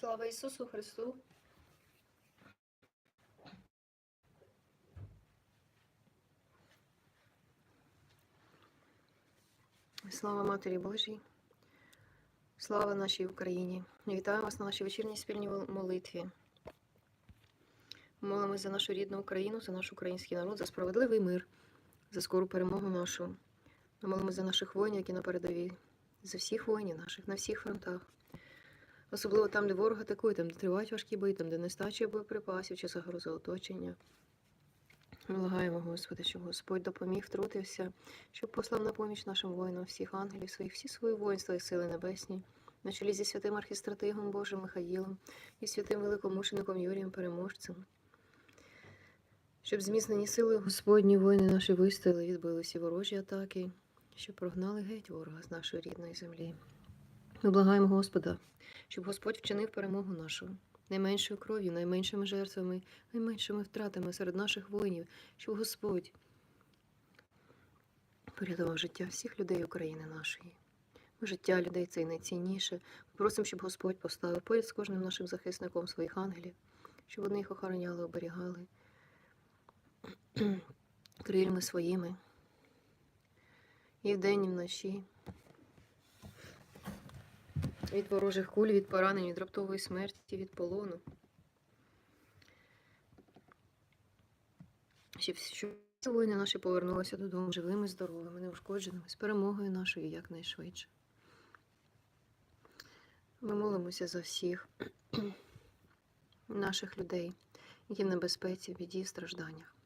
Слава Ісусу Христу! Слава Матері Божій! Слава нашій Україні! Вітаю вас на нашій вечірній спільній молитві. Молимось за нашу рідну Україну, за наш український народ, за справедливий мир, за скору перемогу нашу. Ми за наших воїнів, які на передовій, за всіх воїнів наших, на всіх фронтах. Особливо там, де ворог атакує, там, де тривають важкі бої, там, де нестача боєприпасів чи загроза оточення. Благаємо, Господи, щоб Господь допоміг втрутився, щоб послав на поміч нашим воїнам всіх ангелів своїх, всі свої воїнства і сили небесні, на чолі зі святим архістратигом Божим Михаїлом і святим великомушеником Юрієм Переможцем. Щоб зміцнені сили Господні воїни наші вистояли, відбили всі ворожі атаки, щоб прогнали геть ворога з нашої рідної землі. Ми благаємо Господа, щоб Господь вчинив перемогу нашу найменшою кров'ю, найменшими жертвами, найменшими втратами серед наших воїнів, щоб Господь порятував життя всіх людей України нашої. Життя людей це і найцінніше. Просимо, щоб Господь поставив поряд з кожним нашим захисником своїх ангелів, щоб вони їх охороняли, оберігали крильми своїми і вдень, і вночі. Від ворожих куль, від поранень, від раптової смерті, від полону. Щоб, воїни наші повернулися додому живими, здоровими, неушкодженими, з перемогою нашою якнайшвидше. Ми молимося за всіх наших людей, які в небезпеці, в біді, стражданнях.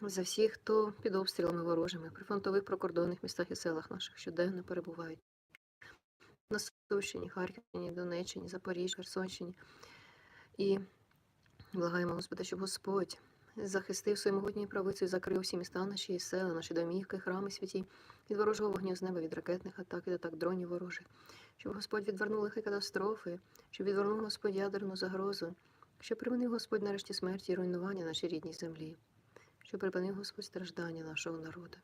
За всіх, хто під обстрілами ворожими, при фронтових прикордонних містах і селах наших щоденно перебувають. На Сумщині, Харківщині, Донеччині, Запоріжжі, Херсонщині. І благаємо Господа, щоб Господь захистив своєю могутньою правицею, закрив всі міста наші і села, наші домівки, храми святі, від ворожого вогню з неба, від ракетних атак, від атак дронів ворожих, щоб Господь відвернув лихі катастрофи, щоб відвернув Господь ядерну загрозу, щоб припинив Господь нарешті смерті і руйнування нашій рідній землі щоб припинив Господь страждання нашого народу.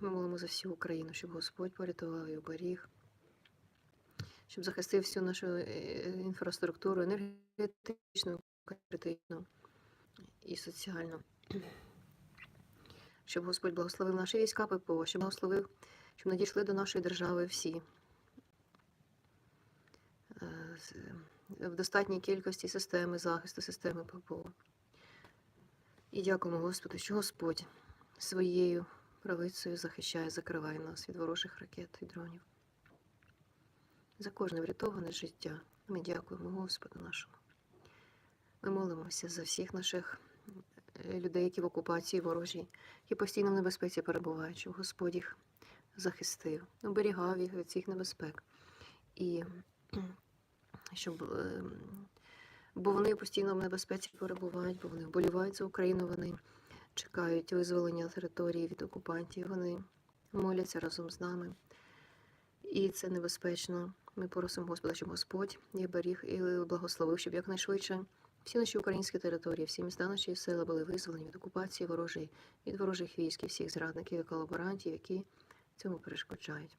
Ми молимо за всю Україну, щоб Господь порятував і оберіг, щоб захистив всю нашу е, інфраструктуру, енергетичну, критичну і соціальну. Щоб Господь благословив наші війська ППО, щоб благословив, щоб надійшли до нашої держави всі е, в достатній кількості системи захисту, системи ППО. І дякуємо Господу, що Господь своєю правицею захищає, закриває нас від ворожих ракет і дронів. За кожне врятоване життя. Ми дякуємо Господу нашому. Ми молимося за всіх наших е, людей, які в окупації ворожій, які постійно в небезпеці перебувають, щоб Господь їх захистив, оберігав їх від всіх небезпек. І щоб ем, бо вони постійно в небезпеці перебувають, бо вони вболівають за Україну, вони чекають визволення території від окупантів, вони моляться разом з нами. І це небезпечно. Ми просимо Господа, щоб Господь їх беріг і благословив, щоб якнайшвидше всі наші українські території, всі міста наші села були визволені від окупації ворожої, від ворожих військ всіх зрадників і колаборантів, які цьому перешкоджають.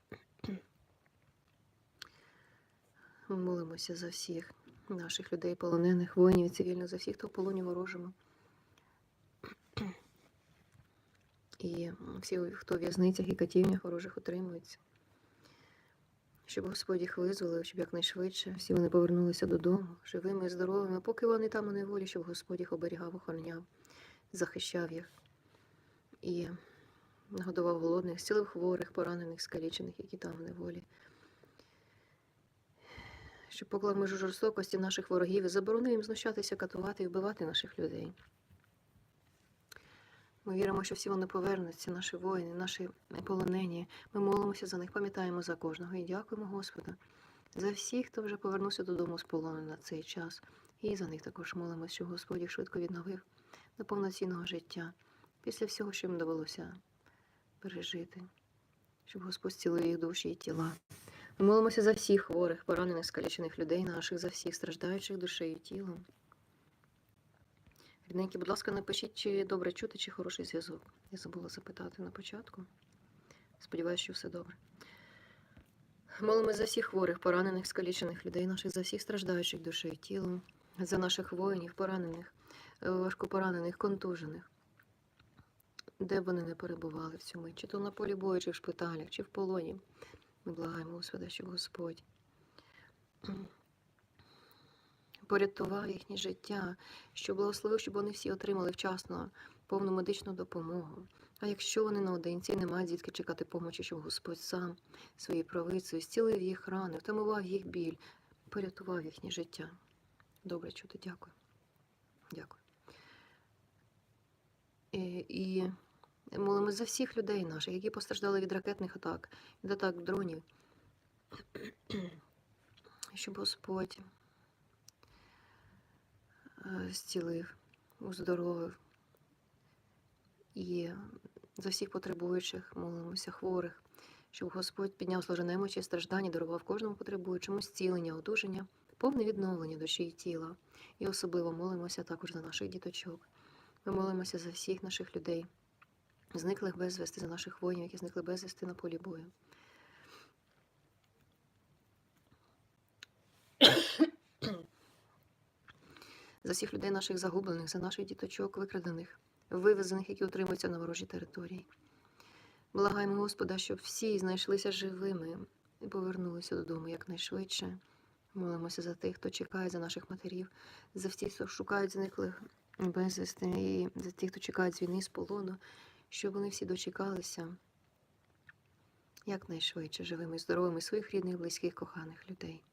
Ми молимося за всіх наших людей, полонених, воїнів, і цивільних, за всіх, хто в полоні ворожому. І всі, хто в в'язницях і катівнях ворожих утримується. Щоб Господь їх визволив, щоб якнайшвидше всі вони повернулися додому, живими і здоровими, поки вони там у неволі, щоб Господь їх оберігав, охороняв, захищав їх і нагодував голодних, зцілив хворих, поранених, скалічених, які там в неволі щоб поклав межу жорстокості наших ворогів і заборонив їм знущатися, катувати і вбивати наших людей. Ми віримо, що всі вони повернуться, наші воїни, наші полонені. Ми молимося за них, пам'ятаємо за кожного і дякуємо Господу за всіх, хто вже повернувся додому з полону на цей час. І за них також молимося, щоб Господь їх швидко відновив до повноцінного життя після всього, що їм довелося пережити, щоб Господь зцілив їх душі і тіла. Молимося за всіх хворих, поранених, скалічених людей наших, за всіх страждаючих душею і тілом. Рідненькі, будь ласка, напишіть, чи добре чути, чи хороший зв'язок. Я забула запитати на початку. Сподіваюся, що все добре. Молимо за всіх хворих, поранених, скалічених людей наших, за всіх страждаючих душею і тілом, за наших воїнів, поранених, е, важкопоранених, контужених. Де б вони не перебували в цьому, чи то на полі бою, чи в шпиталях, чи в полоні. Ми благаємо Господа, щоб Господь порятував їхнє життя, щоб благословив, щоб вони всі отримали вчасно повну медичну допомогу. А якщо вони наодинці не мають звідки чекати помочі, щоб Господь сам своєю правицею зцілив їх рани, втамував їх біль, порятував їхнє життя. Добре чути, дякую. Дякую. І, і молимось за всіх людей наших, які постраждали від ракетних атак, від атак дронів, щоб Господь е, зцілив, уздоровив. І за всіх потребуючих молимося, хворих, щоб Господь підняв сложне немочі і страждання, дарував кожному потребуючому зцілення, одужання, повне відновлення душі і тіла. І особливо молимося також за наших діточок. Ми молимося за всіх наших людей, зниклих безвісти, за наших воїнів, які зникли безвісти на полі бою. За всіх людей наших загублених, за наших діточок, викрадених, вивезених, які утримуються на ворожій території. Благаємо Господа, щоб всі знайшлися живими і повернулися додому якнайшвидше. Молимося за тих, хто чекає за наших матерів, за всіх, хто шукають зниклих безвісти, і за тих, хто чекають з війни з полону, щоб вони всі дочекалися якнайшвидше живими і здоровими своїх рідних, близьких, коханих людей.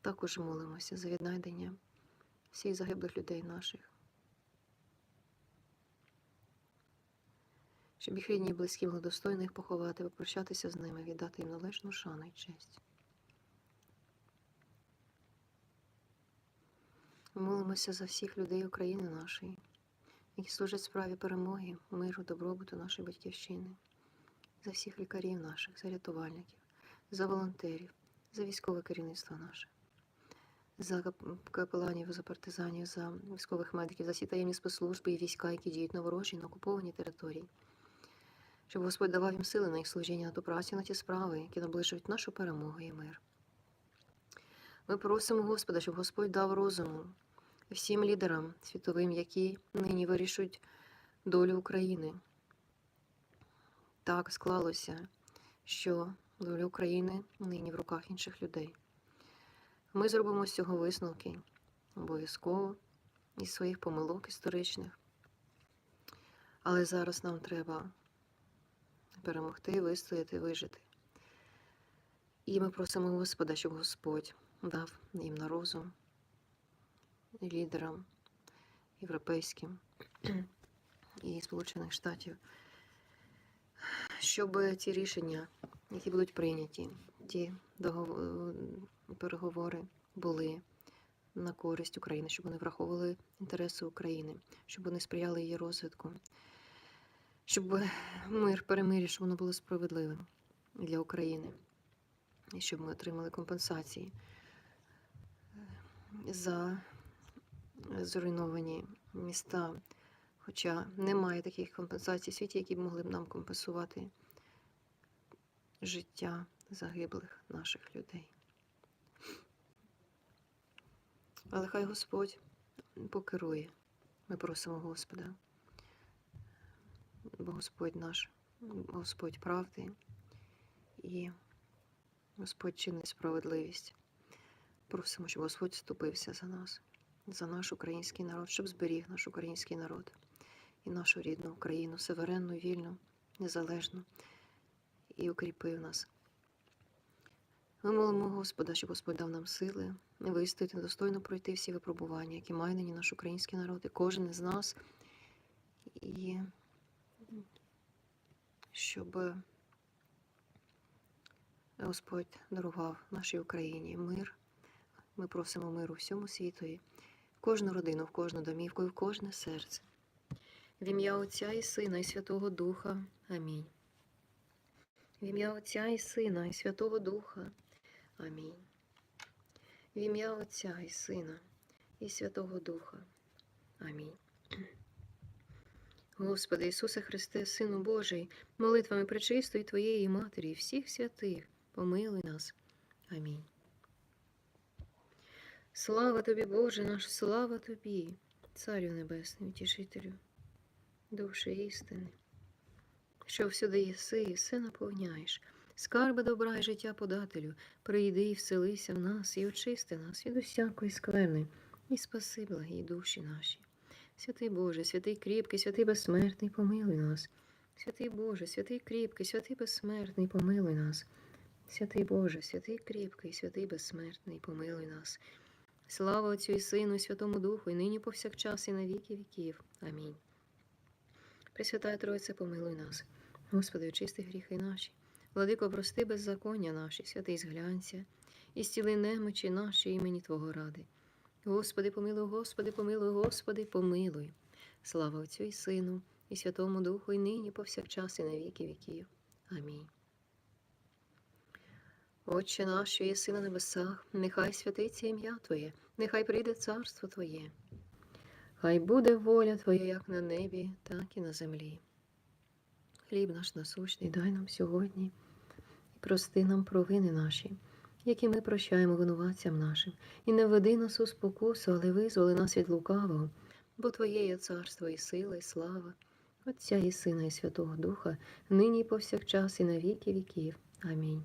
Також молимося за віднайдення всіх загиблих людей наших. Щоб їх рідні і близькі могли достойно їх поховати, попрощатися з ними, віддати їм належну шану і честь. Молимося за всіх людей України нашої, які служать справі перемоги, миру, добробуту нашої батьківщини, за всіх лікарів наших, за рятувальників, за волонтерів, за військове керівництво наше, за капеланів, за партизанів, за військових медиків, за всі таємні спецслужби і війська, які діють на ворожій, на окупованій території. Щоб Господь давав їм сили на їх служіння, на ту працю, на ті справи, які наближують нашу перемогу і мир. Ми просимо Господа, щоб Господь дав розуму всім лідерам світовим, які нині вирішують долю України. Так склалося, що доля України нині в руках інших людей. Ми зробимо з цього висновки обов'язково із своїх помилок історичних. Але зараз нам треба перемогти, вистояти, вижити. І ми просимо Господа, щоб Господь дав їм на розум лідерам європейським і Сполучених Штатів, щоб ці рішення, які будуть прийняті, ті переговори були на користь України, щоб вони враховували інтереси України, щоб вони сприяли її розвитку, щоб мир, перемир'я, щоб воно було справедливим для України, і щоб ми отримали компенсації за зруйновані міста. Хоча немає таких компенсацій в світі, які б могли б нам компенсувати життя загиблих наших людей. Але хай Господь покерує. Ми просимо Господа. Бо Господь наш, Господь правди і Господь чинить справедливість. Просимо, щоб Господь вступився за нас, за наш український народ, щоб зберіг наш український народ і нашу рідну Україну, суверенну, вільну, незалежну і укріпив нас. Ми молимо Господа, щоб Господь дав нам сили вистояти, достойно пройти всі випробування, які має нині наш український народ, і кожен із нас. І щоб Господь дарував нашій Україні мир. Ми просимо миру всьому світові, в кожну родину, в кожну домівку і в кожне серце. В ім'я Отця і Сина, і Святого Духа. Амінь. В ім'я Отця і Сина, і Святого Духа. Амінь. В ім'я Отця і Сина, і Святого Духа. Амінь. Господи Ісусе Христе, Сину Божий, молитвами пречистої Твоєї Матері і всіх святих, помилуй нас. Амінь. Слава тобі, Боже наш, слава тобі, Царю Небесний, Утішителю, душі істини, що всюди єси і все наповняєш. Скарби добра і життя подателю, прийди і вселися в нас і очисти нас від усякої скверни, і спаси благі душі наші. Святий Боже, святий кріпкий, святий безсмертний, помилуй нас. Святий Боже, святий кріпкий, святий безсмертний, помилуй нас. Святий Боже, святий кріпкий, святий безсмертний, помилуй нас. Слава Отцю і Сину, і Святому Духу, і нині повсякчас, і на віки віків. Амінь. Пресвятая Тройце, помилуй нас. Господи, очисти гріхи наші. Владико, прости беззаконня наші, святий зглянься, і зціли немочі наші імені Твого ради. Господи, помилуй, Господи, помилуй, Господи, помилуй. Слава Отцю і Сину, і Святому Духу, і нині повсякчас, і на віки віків. Амінь. Отче наш, що єси на небесах, нехай святиться ім'я Твоє, нехай прийде царство Твоє. Хай буде воля Твоя як на небі, так і на землі. Хліб наш насущний дай нам сьогодні і прости нам провини наші, які ми прощаємо винуватцям нашим, і не веди нас у спокусу, але визволи нас від лукавого, бо Твоє є царство і сила, і слава, Отця і Сина, і Святого Духа, нині і повсякчас, і на віки віків. Амінь.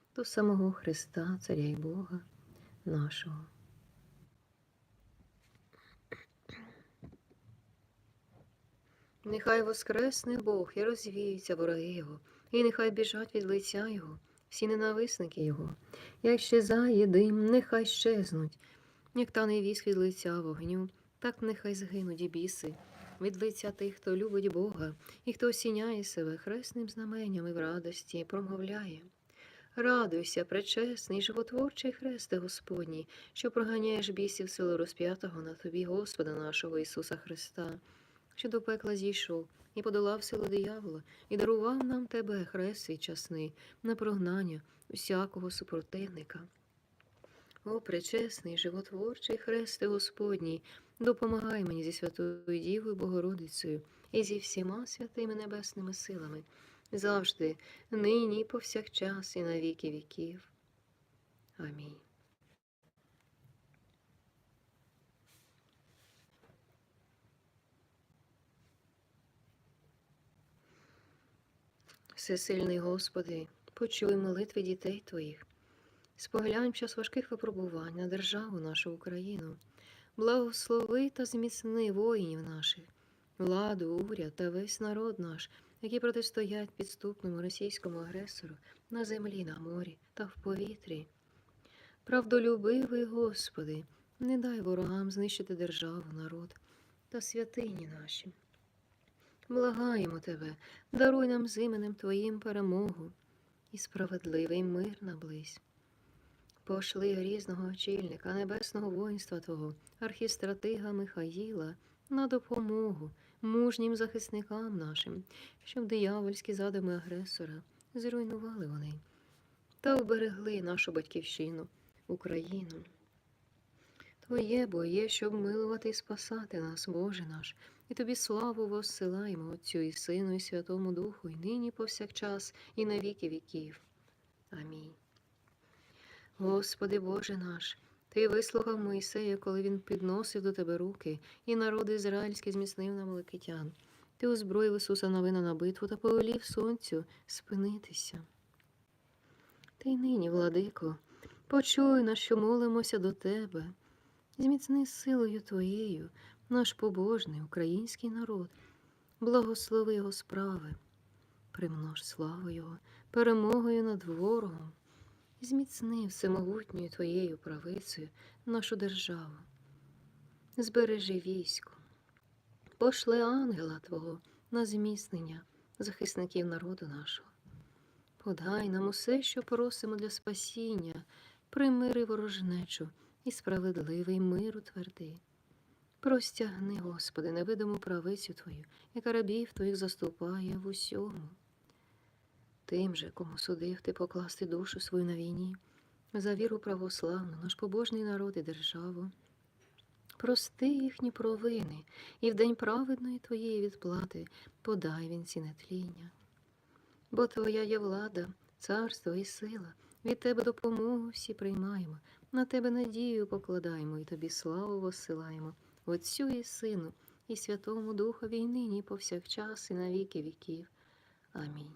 до самого Христа, Царя й Бога нашого. Нехай воскресне Бог і розвіються вороги Його, і нехай біжать від лиця Його, всі ненависники Його. Як щезає дим, нехай щезнуть, як тане віск від лиця вогню, так нехай згинуть і біси від лиця тих, хто любить Бога, і хто осіняє себе хресним знаменням і в радості, промовляє. Радуйся, пречесний, животворчий хресте Господній, що проганяєш бісів силу розп'ятого на тобі, Господа нашого Ісуса Христа, що до пекла зійшов і подолав силу диявола, і дарував нам тебе, хрест свій часний, на прогнання усякого супротивника. О, пречесний, животворчий хресте Господній, допомагай мені зі Святою Дівою Богородицею і зі всіма святими небесними силами завжди, нині, і повсякчас, і на віки віків. Амінь. Всесильний Господи, почуй молитви дітей Твоїх, споглянь час важких випробувань на державу нашу Україну, благослови та зміцни воїнів наших, владу, уряд та весь народ наш які протистоять підступному російському агресору на землі, на морі та в повітрі. Правдолюбивий Господи, не дай ворогам знищити державу, народ та святині наші. Благаємо Тебе, даруй нам з іменем Твоїм перемогу і справедливий мир наблизь. Пошли грізного очільника небесного воїнства Твого, архістратига Михаїла, на допомогу мужнім захисникам нашим, щоб диявольські задуми агресора зруйнували вони та оберегли нашу батьківщину, Україну. Твоє бо є, щоб милувати і спасати нас, Боже наш, і тобі славу воссилаємо Отцю і Сину, і Святому Духу, і нині повсякчас, і на віки віків. Амінь. Господи Боже наш. Ти вислухав Моїсея, коли він підносив до тебе руки, і народ ізраїльський зміцнив на Меликитян. Ти озброїв Ісуса Новина на битву та повелів сонцю спинитися. Ти й нині, владико, почуй нас, що молимося до тебе, зміцни силою Твоєю наш побожний український народ, благослови його справи, примнож славу Його, перемогою над ворогом зміцни всемогутньою Твоєю правицею нашу державу. Збережи військо, пошли ангела Твого на зміцнення захисників народу нашого. Подай нам усе, що просимо для спасіння, примири ворожнечу і справедливий мир утверди. Простягни, Господи, невидиму правицю Твою, яка рабів Твоїх заступає в усьому. Тим же, кому судив ти покласти душу свою на війні, за віру православну, наш побожний народ і державу. Прости їхні провини, і в день праведної Твоєї відплати подай він ці нетління. Бо Твоя є влада, царство і сила, від Тебе допомогу всі приймаємо, на Тебе надію покладаємо і Тобі славу воссилаємо, Отцю і Сину, і Святому Духові, і нині, повсякчас, і на віки віків. Амінь.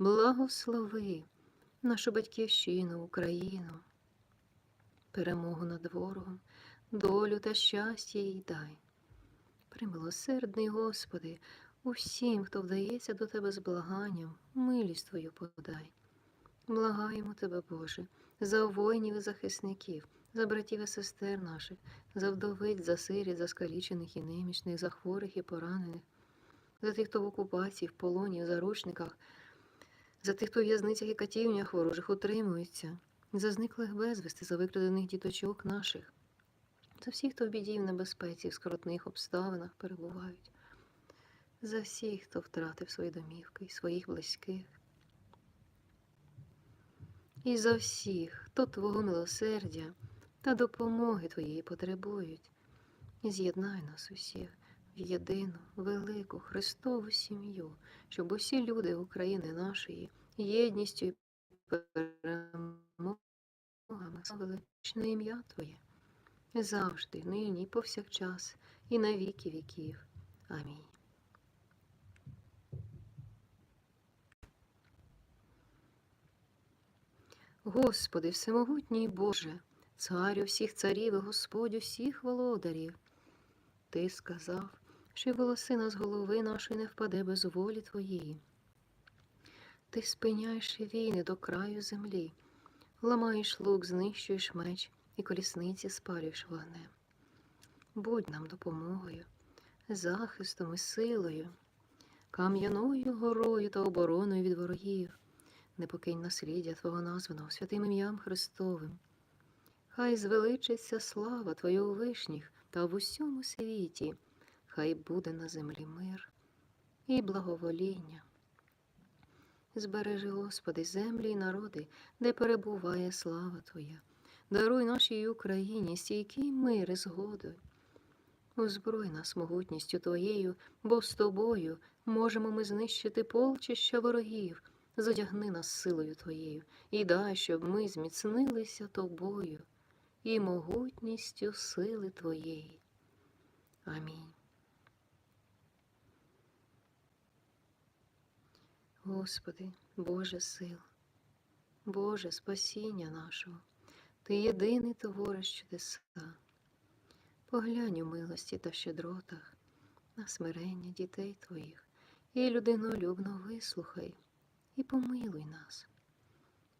Благослови нашу батьківщину, Україну, перемогу над ворогом, долю та щастя їй дай. Примилосердний, Господи, усім, хто вдається до Тебе з благанням, милість Твою подай. Благаємо Тебе, Боже, за воїнів і захисників, за братів і сестер наших, за вдовиць, за сиріт, за скалічених і немічних, за хворих і поранених, за тих, хто в окупації, в полоні, в заручниках, за тих, хто в в'язницях і катівнях ворожих утримується, за зниклих безвісти, за викрадених діточок наших, за всіх, хто в біді в небезпеці, в скоротних обставинах перебувають, за всіх, хто втратив свої домівки і своїх близьких, і за всіх, хто Твого милосердя та допомоги Твоєї потребують, з'єднай нас усіх єдину, велику Христову сім'ю, щоб усі люди України нашої єдністю і перемогами славили на ім'я Твоє завжди, нині, повсякчас, і на віки віків. Амінь. Господи, всемогутній Боже, царю всіх царів і Господь усіх володарів. Ти сказав, що волосина з голови нашої не впаде без волі Твоєї. Ти спиняєш війни до краю землі, ламаєш лук, знищуєш меч і колісниці спалюєш вогнем. Будь нам допомогою, захистом і силою, кам'яною горою та обороною від ворогів, не покинь насліддя Твого названого святим ім'ям Христовим. Хай звеличиться слава Твоя у вишніх та в усьому світі, хай буде на землі мир і благовоління. Збережи, Господи, землі й народи, де перебуває слава Твоя. Даруй нашій Україні стійкий мир і згоду. Озброй нас могутністю Твоєю, бо з тобою можемо ми знищити полчища ворогів, задягни нас силою Твоєю і дай, щоб ми зміцнилися тобою і могутністю сили Твоєї. Амінь. Господи, Боже сил, Боже спасіння нашого, Ти єдиний твориш чудеса. Поглянь у милості та щедротах на смирення дітей Твоїх і людинолюбно вислухай і помилуй нас,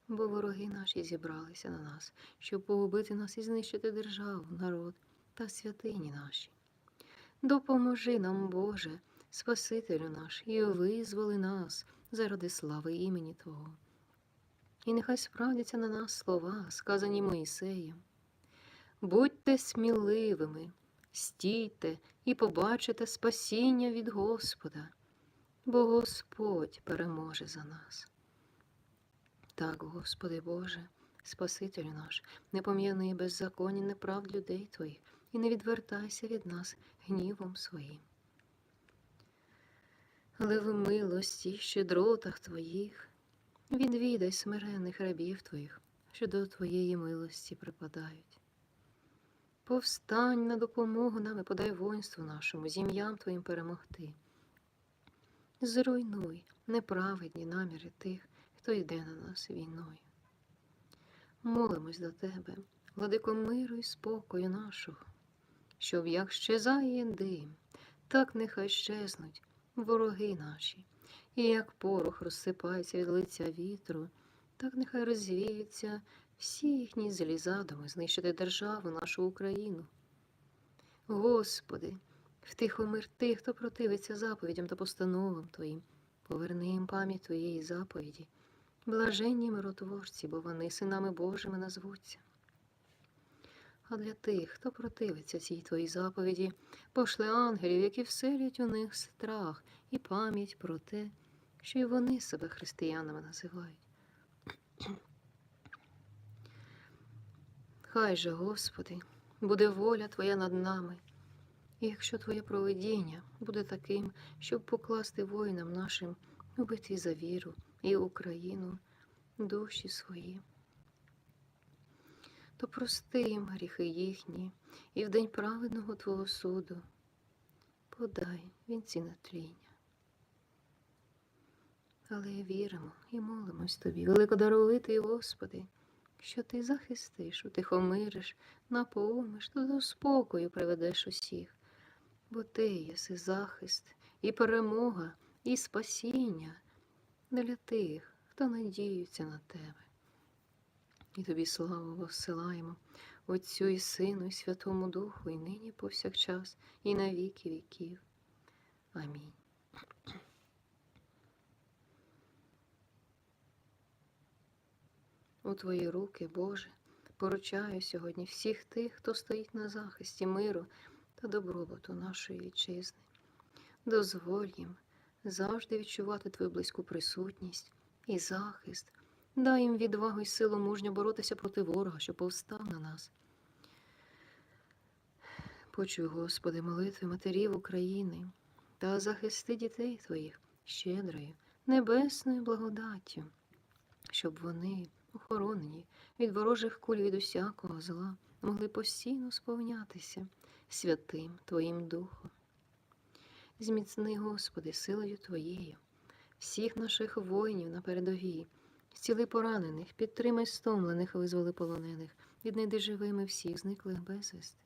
бо вороги наші зібралися на нас, щоб погубити нас і знищити державу, народ та святині наші. Допоможи нам, Боже, Спасителю наш, і визволи нас заради слави імені Твого. І нехай справдяться на нас слова, сказані Моїсеєм. Будьте сміливими, стійте і побачите спасіння від Господа, бо Господь переможе за нас. Так, Господи Боже, Спасителю наш, не пом'яни беззаконні неправд людей Твоїх і не відвертайся від нас гнівом своїм. Але в милості, щедротах Твоїх відвідай смирених рабів Твоїх, що до Твоєї милості припадають. Повстань на допомогу нам і подай воїнству нашому, зім'ям Твоїм перемогти. Зруйнуй неправедні наміри тих, хто йде на нас війною. Молимось до Тебе, владико миру і спокою нашого, щоб як щезає дим, так нехай щезнуть вороги наші, і як порох розсипається від лиця вітру, так нехай розвіються всі їхні злі задуми знищити державу, нашу Україну. Господи, втихомир тих, хто противиться заповідям та постановам Твоїм, поверни їм пам'ять Твоєї заповіді, блаженні миротворці, бо вони синами Божими назвуться. А для тих, хто противиться цій Твоїй заповіді, пошли ангелів, які вселять у них страх і пам'ять про те, що й вони себе християнами називають. Хай же, Господи, буде воля Твоя над нами, і якщо Твоє провидіння буде таким, щоб покласти воїнам нашим у битві за віру і Україну душі свої, то прости їм гріхи їхні, і в день праведного Твого суду подай вінці на тління. Але віримо і молимось Тобі, великодаровитий Господи, що Ти захистиш, утихомириш, наповниш, та до спокою приведеш усіх, бо Ти єси захист і перемога, і спасіння для тих, хто надіються на Тебе. І тобі славу воссилаємо, Отцю і Сину, і Святому Духу, і нині повсякчас, і на віки віків. Амінь. У Твої руки, Боже, поручаю сьогодні всіх тих, хто стоїть на захисті миру та добробуту нашої вітчизни. Дозволь їм завжди відчувати Твою близьку присутність і захист. Дай їм відвагу і силу мужньо боротися проти ворога, що повстав на нас. Почуй, Господи, молитви матерів України та захисти дітей Твоїх щедрою, небесною благодаттю, щоб вони, охоронені від ворожих куль від усякого зла, могли постійно сповнятися святим Твоїм Духом. Зміцни, Господи, силою Твоєю, всіх наших воїнів на передовій, зціли поранених, підтримай стомлених, визволи полонених, віднайди живими всіх зниклих безвісти.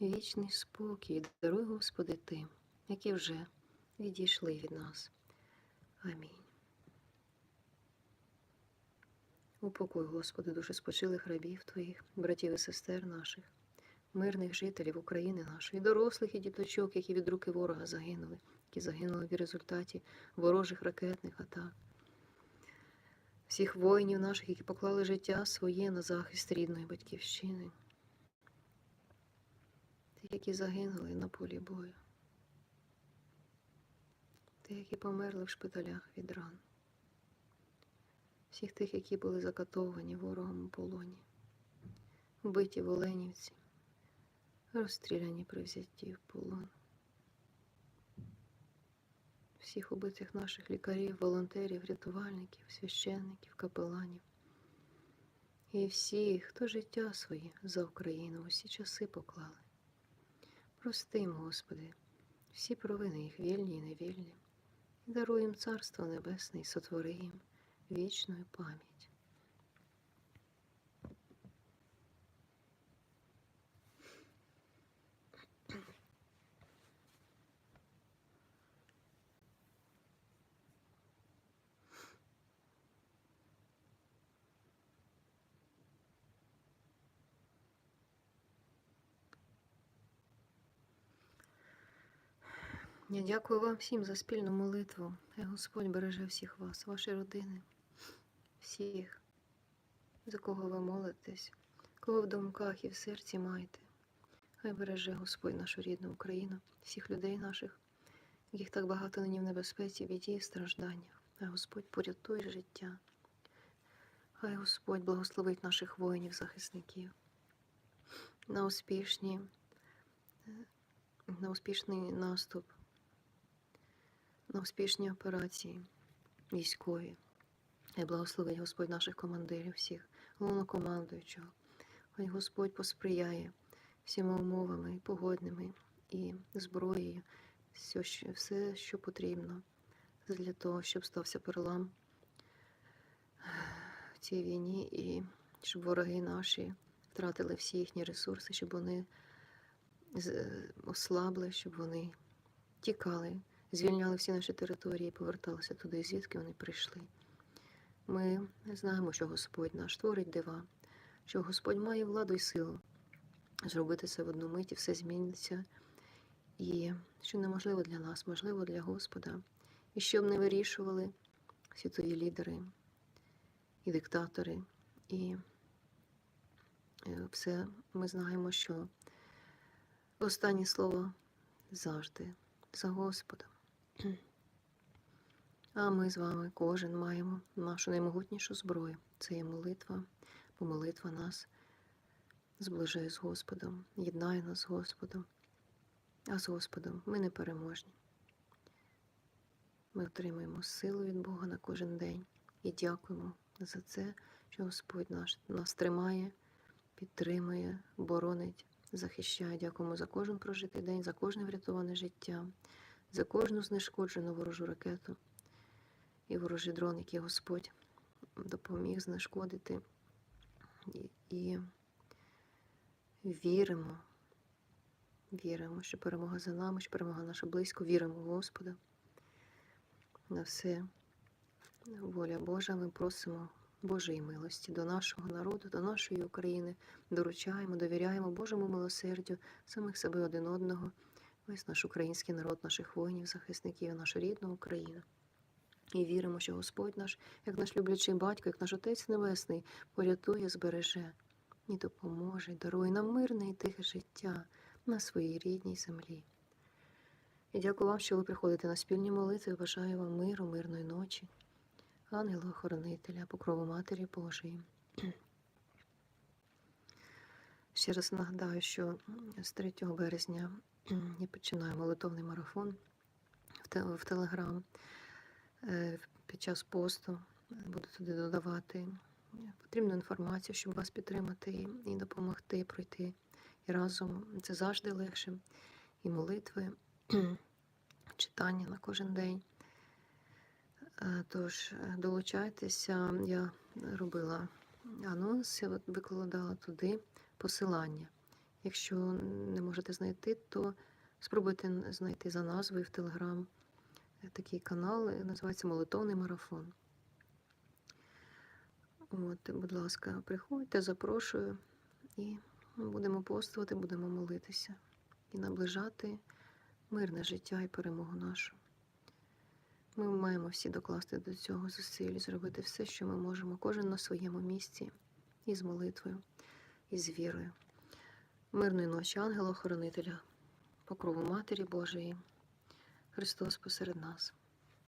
Вічний спокій даруй, Господи, тим, які вже відійшли від нас. Амінь. Упокой, Господи, душі спочилих рабів Твоїх, братів і сестер наших, мирних жителів України нашої, дорослих і діточок, які від руки ворога загинули, які загинули в результаті ворожих ракетних атак. Всіх воїнів наших, які поклали життя своє на захист рідної батьківщини, тих, які загинули на полі бою, тих, які померли в шпиталях від ран. Всіх тих, які були закатовані ворогом у полоні, вбиті в Оленівці, розстріляні при взятті в полон. Всіх убитих наших лікарів, волонтерів, рятувальників, священників, капеланів. І всіх, хто життя своє за Україну усі часи поклали. Простим, Господи, всі провини їх вільні і невільні, даруй їм Царство Небесне і сотвори їм вічну пам'ять. Я дякую вам всім за спільну молитву. Хай Господь береже всіх вас, ваші родини всіх, за кого ви молитесь, кого в думках і в серці маєте. Хай береже Господь нашу рідну Україну, всіх людей наших, яких так багато нині в небезпеці, біді і стражданнях. Хай Господь порятує життя. Хай Господь благословить наших воїнів-захисників на успішні, на успішний наступ, на успішні операції військові. І благословить Господь наших командирів всіх, головнокомандуючого, Хай Господь посприяє всіма умовами, і погодними і зброєю, все, що- все, що потрібно для того, щоб стався перелам в цій війні, і щоб вороги наші втратили всі їхні ресурси, щоб вони з- ослабли, щоб вони тікали, звільняли всі наші території, поверталися туди, звідки вони прийшли. Ми знаємо, що Господь наш творить дива, що Господь має владу і силу зробити це в одну мить, і все зміниться. І що неможливо для нас, можливо для Господа. І щоб не вирішували світові лідери і диктатори. І е, все ми знаємо, що останнє слово завжди за Господом. А ми з вами кожен маємо нашу наймогутнішу зброю. Це є молитва, бо молитва нас зближує з Господом, єднає нас з Господом. А з Господом ми не переможні. Ми отримуємо силу від Бога на кожен день і дякуємо за це, що Господь наш нас тримає, підтримує, боронить, захищає. Дякуємо за кожен прожитий день, за кожне врятоване життя, за кожну знешкоджену ворожу ракету і ворожий дрон, який Господь допоміг знешкодити. І, віримо, віримо, що перемога за нами, що перемога наша близько, віримо в Господа. На все воля Божа, ми просимо Божої милості до нашого народу, до нашої України. Доручаємо, довіряємо Божому милосердю, самих себе один одного, весь наш український народ, наших воїнів, захисників, нашу рідну Україну. І віримо, що Господь наш, як наш люблячий батько, як наш Отець Небесний, порятує, збереже і допоможе, і дарує нам мирне і тихе життя на своїй рідній землі. І дякую вам, що ви приходите на спільні молитви. Бажаю вам миру, мирної ночі, ангела-охоронителя, покрову Матері Божої. Ще раз нагадаю, що з 3 березня я починаю молитовний марафон в Телеграм. Е, Під час посту буду туди додавати потрібну інформацію, щоб вас підтримати і- допомогти пройти. І разом це завжди легше. І молитви, читання на кожен день. Е, Тож е, долучайтеся, я робила анонс, викладала туди посилання. Якщо не можете знайти, то спробуйте знайти за назвою в Телеграм такий канал, е, називається Молитовний марафон. От, будь ласка, приходьте, запрошую і будемо постувати, будемо молитися і наближати мирне життя і перемогу нашу. Ми маємо всі докласти до цього зусиль, зробити все, що ми можемо, кожен на своєму місці, і з молитвою, і з вірою. Мирної ночі, ангела-охоронителя, покрову Матері Божої, Христос посеред нас.